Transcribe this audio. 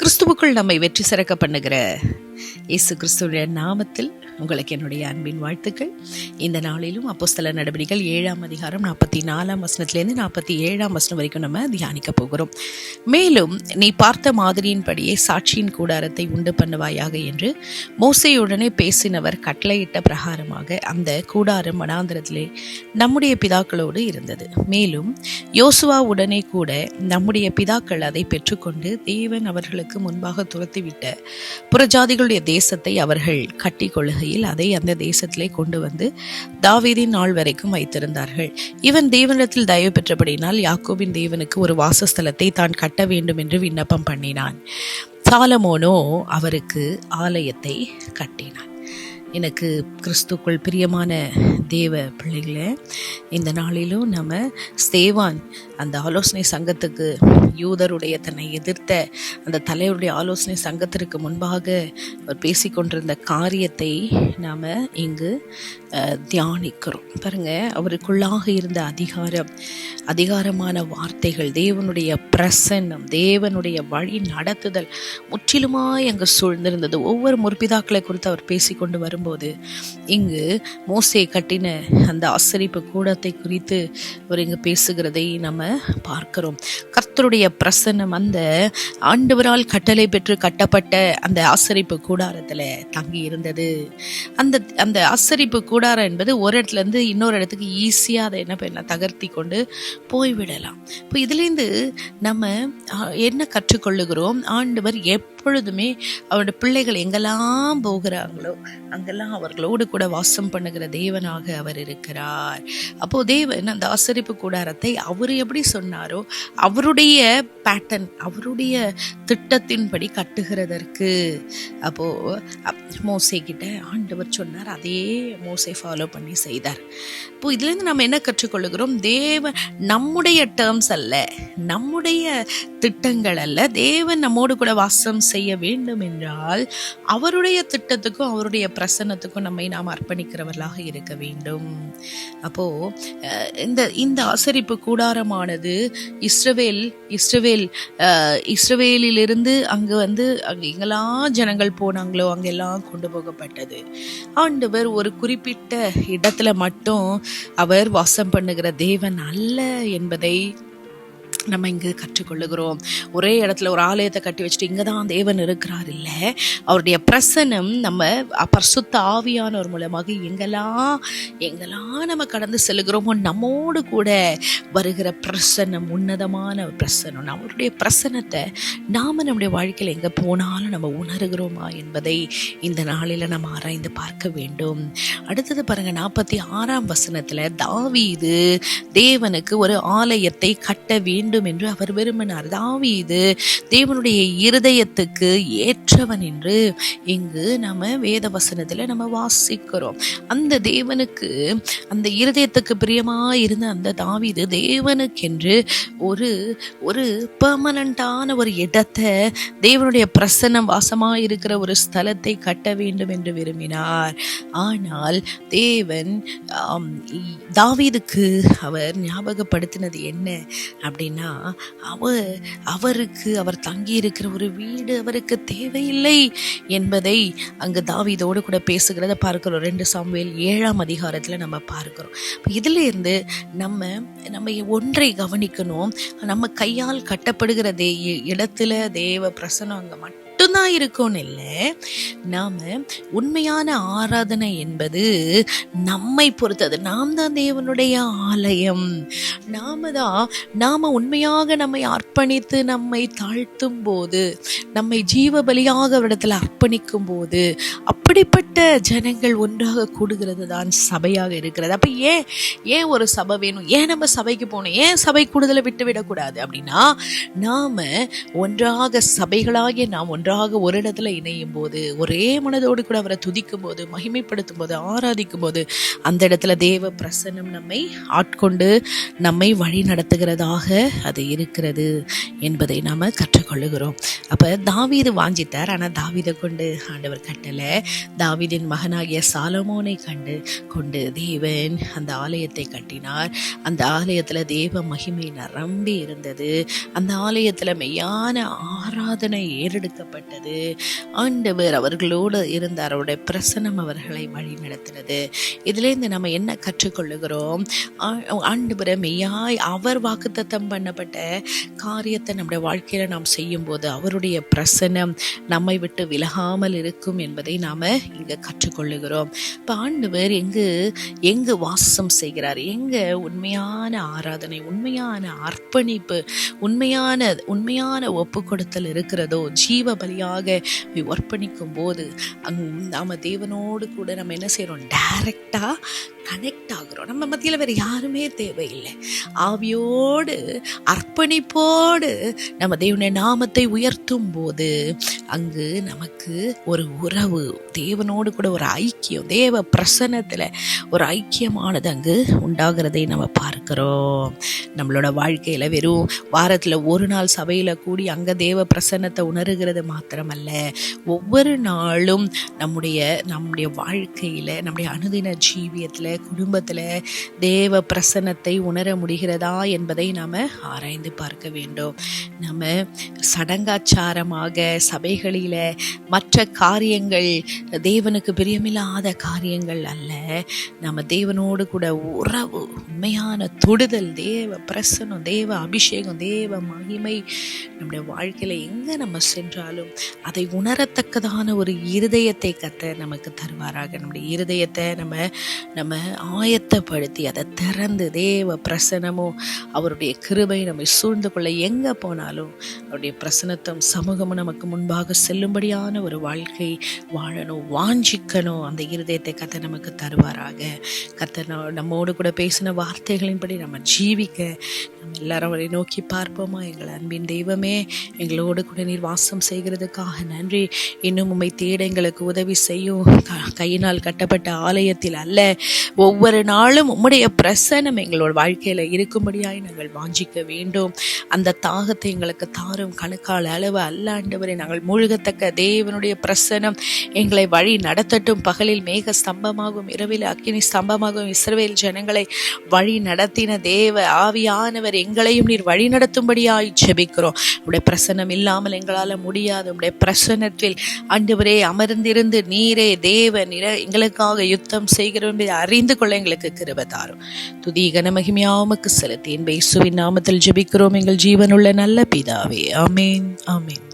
கிறிஸ்துவுக்குள் நம்மை வெற்றி சிறக்க பண்ணுகிற இயேசு கிறிஸ்துவின் நாமத்தில் உங்களுக்கு என்னுடைய அன்பின் வாழ்த்துக்கள். இந்த நாளிலும் அப்போஸ்தல நடவடிக்கைகள் ஏழாம் அதிகாரம் நாற்பத்தி நாலாம் வசனத்திலேருந்து நாற்பத்தி ஏழாம் வசனம் வரைக்கும் நம்ம தியானிக்க போகிறோம். மேலும் நீ பார்த்த மாதிரியின்படியே சாட்சியின் கூடாரத்தை உண்டு பண்ணுவாயாக என்று மோசையுடனே பேசினவர் கட்டளையிட்ட பிரகாரமாக அந்த கூடாரம் மனாந்திரத்திலே நம்முடைய பிதாக்களோடு இருந்தது. மேலும் யோசுவா உடனே கூட நம்முடைய பிதாக்கள் அதை பெற்றுக்கொண்டு தேவன் அவர்களுக்கு முன்பாக துரத்திவிட்ட புறஜாதிகளுடைய தேசத்தை அவர்கள் கட்டி கொள்ளுகையில் அதை அந்த தேசத்திலே கொண்டு வந்து தாவீதின் நாள் வரைக்கும் வைத்திருந்தார்கள். இவன் தேவனிடத்தில் தயவு பெற்றபடினால் யாக்கோபின் தேவனுக்கு ஒரு வாசஸ்தலத்தை தான் கட்ட வேண்டும் என்று விண்ணப்பம் பண்ணினான். சாலமோனோ அவருக்கு ஆலயத்தை கட்டினான். எனக்கு கிறிஸ்துக்குள் பிரியமான தேவ பிள்ளைகளே இந்த நாளிலும் நம்ம ஸ்தேவான் அந்த ஆலோசனை சங்கத்துக்கு யூதருடைய தன்னை எதிர்த்த அந்த தலைவருடைய ஆலோசனை சங்கத்திற்கு முன்பாக அவர் பேசிக்கொண்டிருந்த காரியத்தை நாம் இங்கு தியானிக்கிறோம். பாருங்கள் அவருக்குள்ளாக இருந்த அதிகாரம் அதிகாரமான வார்த்தைகள் தேவனுடைய பிரசன்னம் தேவனுடைய வழி நடத்துதல் முற்றிலுமாய் அங்கு சூழ்ந்திருந்தது. ஒவ்வொரு முற்பிதாக்களை குறித்து அவர் பேசிக்கொண்டு வரும் வரும்போது இங்கு மோசை கட்டின அந்த ஆசரிப்பு கூடத்தை குறித்து அவர் இங்கு பேசுகிறதை நம்ம பார்க்கிறோம். கர்த்தருடைய பிரசன்னம் அந்த ஆண்டவரால் கட்டளை பெற்று கட்டப்பட்ட அந்த ஆசரிப்பு கூடாரத்தில் தங்கி இருந்தது. அந்த அந்த ஆசரிப்பு கூடாரம் என்பது ஒரு இடத்துல இருந்து இன்னொரு இடத்துக்கு ஈஸியாக அதை என்ன பண்ண தகர்த்தி கொண்டு போய்விடலாம். இப்போ இதுலேருந்து நம்ம என்ன கற்றுக்கொள்ளுகிறோம்? ஆண்டவர் எப் எப்பொழுதுமே அவருடைய பிள்ளைகள் எங்கெல்லாம் போகிறாங்களோ அங்கெல்லாம் அவர்களோடு கூட வாசம் பண்ணுகிற தேவனாக அவர் இருக்கிறார். அப்போ தேவன் அந்த ஆசரிப்பு கூடாரத்தை அவர் எப்படி சொன்னாரோ அவருடைய பேட்டர்ன் அவருடைய திட்டத்தின்படி கட்டுகிறதற்கு. அப்போ மோசை கிட்ட ஆண்டவர் சொன்னார் அதே மோசை ஃபாலோ பண்ணி செய்தார். இப்போ இதுலேருந்து நம்ம என்ன கற்றுக்கொள்கிறோம்? தேவன் நம்முடைய டேர்ம்ஸ் அல்ல நம்முடைய திட்டங்கள் அல்ல தேவன் நம்மோடு கூட வாசம் செய்ய வேண்டும் என்றால் அவருடைய திட்டத்துக்கும் அவருடைய பிரசன்னத்துக்கும் நம்மை நாம் அர்ப்பணிக்கிறவர்களாக இருக்க வேண்டும். அப்போ இந்த இந்த ஆசரிப்பு கூடாரமானது இஸ்ரவேல் இஸ்ரவேல் இஸ்ரவேலிலிருந்து அங்கு வந்து அங்கே எங்கெல்லாம் ஜனங்கள் போனாங்களோ அங்கெல்லாம் கொண்டு போகப்பட்டது. ஆண்டவர் ஒரு குறிப்பிட்ட இடத்துல மட்டும் அவர் வாசம் பண்ணுகிற தேவன் அல்ல என்பதை நம்ம இங்கு கற்றுக்கொள்ளுகிறோம். ஒரே இடத்துல ஒரு ஆலயத்தை கட்டி வச்சுட்டு இங்கே தான் தேவன் இருக்கிறார் இல்லை. அவருடைய பிரசனம் நம்ம பரிசுத்த ஆவியானவர் மூலமாக எங்கெல்லாம் எங்கெல்லாம் நம்ம கடந்து செல்கிறோமோ நம்மோடு கூட வருகிற பிரசன்னம் உன்னதமான ஒரு பிரசனம் அவருடைய பிரசன்னத்தை நாம் நம்முடைய வாழ்க்கையில் எங்கே போனாலும் நம்ம உணர்கிறோமா என்பதை இந்த நாளில் நம்ம ஆராய்ந்து பார்க்க வேண்டும். அடுத்தது பாருங்கள் நாற்பத்தி ஆறாம் வசனத்தில் தாவீது தேவனுக்கு ஒரு ஆலயத்தை கட்ட வேண்டும் என்று அவர் விரும்பினார். தாவீது தேவனுடைய இருதயத்துக்கு ஏற்றவன் என்று இங்கு நம்ம வேத வசனத்தில் நம்ம வாசிக்கிறோம். அந்த தேவனுக்கு அந்த இருதயத்துக்கு பிரியமாக இருந்த அந்த தாவீது தேவனுக்கென்று ஒரு ஒரு பெர்மனண்டான ஒரு இடத்தை தேவனுடைய பிரசன்னம் வாசமாக இருக்கிற ஒரு ஸ்தலத்தை கட்ட வேண்டும் என்று விரும்பினார். ஆனால் தேவன் தாவீதுக்கு அவர் ஞாபகப்படுத்தினது என்ன? அப்படின்னு அவர் அவருக்கு அவர் தங்கி இருக்கிற ஒரு வீடு அவருக்கு தேவையில்லை என்பதை அங்கு தாவிதோடு கூட பேசுகிறத பார்க்கிறோம். ரெண்டு சாம்வேல் ஏழாம் அதிகாரத்தில் நம்ம பார்க்கிறோம். இப்ப இதுல இருந்து நம்ம நம்ம ஒன்றை கவனிக்கணும். நம்ம கையால் கட்டப்படுகிற தே இடத்துல தேவ பிரசனம் அங்கே மட்டும் மட்டும்தான் இருக்கும்னு இல்லை நாம் உண்மையான ஆராதனை என்பது நம்மை பொறுத்தது. நாம் தான் தேவனுடைய ஆலயம். நாம தான் நாம் உண்மையாக நம்மை அர்ப்பணித்து நம்மை தாழ்த்தும் போது நம்மை ஜீவ பலியாக இடத்துல அர்ப்பணிக்கும் போது அப்படிப்பட்ட ஜனங்கள் ஒன்றாக கூடுகிறது தான் சபையாக இருக்கிறது. அப்போ ஏன் ஏன் ஒரு சபை வேணும்? ஏன் நம்ம சபைக்கு போகணும்? ஏன் சபை கூடுதலை விட்டு விடக்கூடாது அப்படின்னா நாம் ஒன்றாக சபைகளாகிய நாம் ஒன்றாக ஒன்றாக ஒரு இடத்துல இணையும் போது ஒரே மனதோடு கூட அவரை துதிக்கும் போது மகிமைப்படுத்தும் போது ஆராதிக்கும் போது அந்த இடத்துல தேவ பிரசன்னம் நம்மை ஆட்கொண்டு நம்மை வழி நடத்துகிறதாக அது இருக்கிறது என்பதை நாம் கற்றுக்கொள்ளுகிறோம். அப்போ தாவீது வாஞ்சித்தார். ஆனால் தாவீதை கொண்டு ஆண்டவர் கட்டலை. தாவீதின் மகனாகிய சாலமோனை கண்டு கொண்டு தேவன் அந்த ஆலயத்தை கட்டினார். அந்த ஆலயத்தில் தேவ மகிமை நிரம்பி இருந்தது. அந்த ஆலயத்தில் மெய்யான ஆராதனை ஏறெடுக்கப்பட்ட ஏறெடுக்கப்பட்டது ஆண்டவர் அவர்களோடு இருந்த அவருடைய பிரசனம் அவர்களை வழி நடத்தினது இதுலேருந்து நம்ம என்ன கற்றுக்கொள்ளுகிறோம்? ஆண்டு ஆண்டவரை மெய்யாய் அவர் வாக்குத்தத்தம் பண்ணப்பட்ட காரியத்தை நம்முடைய வாழ்க்கையில் நாம் செய்யும்போது அவருடைய பிரசனம் நம்மை விட்டு விலகாமல் இருக்கும் என்பதை நாம் இங்கே கற்றுக்கொள்ளுகிறோம். இப்போ ஆண்டவர் எங்கு எங்கு வாசம் செய்கிறார்? எங்கே உண்மையான ஆராதனை உண்மையான அர்ப்பணிப்பு உண்மையான உண்மையான ஒப்பு கொடுத்தல் இருக்கிறதோ ஜீவ பலியாக அர்ப்பணிக்கும் போது அங் நாம் தேவனோடு கூட நம்ம என்ன செய்கிறோம் டேரெக்டாக கனெக்ட் ஆகுறோம். நம்ம மத்தியில் வேறு யாருமே தேவையில்லை. ஆவியோடு அர்ப்பணிப்போடு நம்ம தேவனுடைய நாமத்தை உயர்த்தும் போது அங்கு நமக்கு ஒரு உறவு தேவனோடு கூட ஒரு ஐக்கியம் தேவ பிரசன்னத்தில் ஒரு ஐக்கியமானது அங்கு உண்டாகிறதை நம்ம பார்க்கிறோம். நம்மளோட வாழ்க்கையில் வெறும் வாரத்தில் ஒரு நாள் சபையில் கூடி அங்கே தேவ பிரசன்னத்தை உணர்கிறது மாத்திரமல்ல. ஒவ்வொரு நாளும் நம்முடைய நம்முடைய வாழ்க்கையில் நம்முடைய அனுதின ஜீவியத்தில் குடும்பத்தில் தேவ பிரசன்னத்தை உணர முடிகிறதா என்பதை நாம் ஆராய்ந்து பார்க்க வேண்டும். நம்ம சடங்காச்சாரமாக சபைகளில் மற்ற காரியங்கள் தேவனுக்கு பிரியமில்லாத காரியங்கள் அல்ல. நம்ம தேவனோடு கூட உறவு உண்மையான தொடுதல் தேவ பிரசனம் தேவ அபிஷேகம் தேவ மகிமை நம்முடைய வாழ்க்கையில் எங்கே நம்ம சென்றாலும் அதை உணரத்தக்கதான ஒரு இருதயத்தை கத்த நமக்கு தருவாராக. நம்முடைய இருதயத்தை நம்ம நம்ம ஆயத்தப்படுத்தி அதை திறந்து தேவ பிரசனமும் அவருடைய கிருபை நம்மை சூழ்ந்து கொள்ள எங்கே போனாலும் அவருடைய பிரசனத்தும் சமூகமும் நமக்கு முன்பாக செல்லும்படியான ஒரு வாழ்க்கை வாழணும் வாஞ்சிக்கணும். அந்த இருதயத்தை கத்தை நமக்கு தருவாராக. கத்தை நம்மோடு கூட பேசின வார்த்தைகளின்படி நம்ம ஜீவிக்க நம்ம எல்லாரும் அவரை நோக்கி பார்ப்போமா? எங்கள் அன்பின் தெய்வமே எங்களோடு கூட நீர் வாசம் செய்கிறதுக்காக நன்றி. இன்னும் உண்மை தேட எங்களுக்கு உதவி செய்யும். க- கையினால் கட்டப்பட்ட ஆலயத்தில் அல்ல ஒவ்வொரு நாளும் உம்முடைய பிரசனம் எங்களோட வாழ்க்கையில் இருக்கும்படியாய் நாங்கள் வாஞ்சிக்க வேண்டும். அந்த தாகத்தை எங்களுக்கு தாரும் கணக்கால் அளவு அல்ல ஆண்டவரை. நாங்கள் மூழ்கத்தக்க தேவனுடைய பிரசனம் எங்களை வழி நடத்தட்டும். பகலில் மேக ஸ்தம்பமாகவும் இரவில் அக்கினி ஸ்தம்பமாகவும் இஸ்ரவேல் ஜனங்களை வழி நடத்தின தேவ ஆவியானவர் எங்களையும் நீர் வழி நடத்தும்படியாய் ஜெபிக்கிறோம். உடைய பிரசனம் இல்லாமல் எங்களால் முடியாது. உடைய பிரசனத்தில் ஆண்டவரே அமர்ந்திருந்து நீரே தேவ நிற எங்களுக்காக யுத்தம் செய்கிறோம். அறிந்து அறிந்து கொள்ள எங்களுக்கு கிருபதாரும் துதி கனமகிமையாவுக்கு செலுத்தி என் நாமத்தில் ஜெபிக்கிறோம். எங்கள் ஜீவனுள்ள நல்ல பிதாவே. ஆமேன். ஆமேன்.